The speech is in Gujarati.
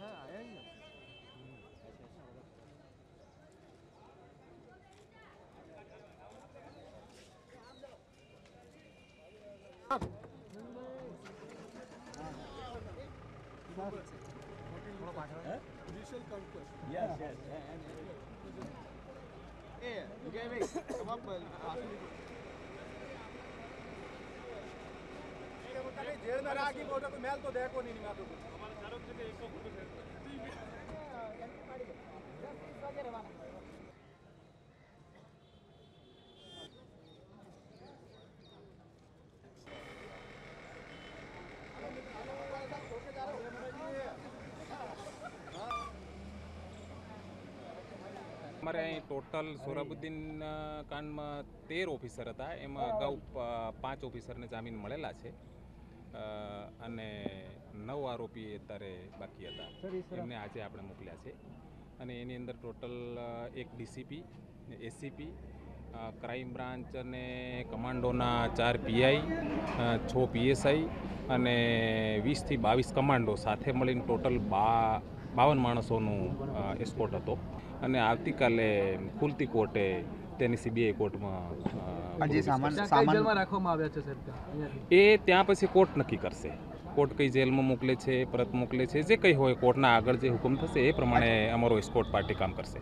હા આવ્યા ને Yes, yes. Yeah, you get me. Come up, અમારે અહીં ટોટલ સોરાબુદ્દીન કાંડમાં તેર ઓફિસર હતા. એમાં અગાઉ પાંચ ઓફિસરને જામીન મળેલા છે. અને નવ આરોપી અત્યારે બાકી હતા. એમને આજે આપણે મોકલ્યા છે. અને એની અંદર ટોટલ એક ડીસીપી એસીપી ક્રાઇમ બ્રાન્ચ અને કમાન્ડોના ચાર પીઆઈ છ પીએસઆઈ અને વીસથી બાવીસ કમાન્ડો સાથે મળીને ટોટલ બા બાવન માણસોનું એસ્કોટ હતો. અને આવતીકાલે ખુલતી કોર્ટે તેની સીબીઆઈ કોર્ટમાં અ, સામાન કઈ સામાન જેલમાં રાખવામાં આવ્યા છે સાહેબ એ ત્યાં પછી કોર્ટ નક્કી કરશે. કોર્ટ કઈ જેલમાં મોકલે છે પરત મોકલે છે જે કંઈ હોય કોર્ટના આગળ જે હુકમ થશે એ પ્રમાણે અમારો સ્પોર્ટ પાર્ટી કામ કરશે.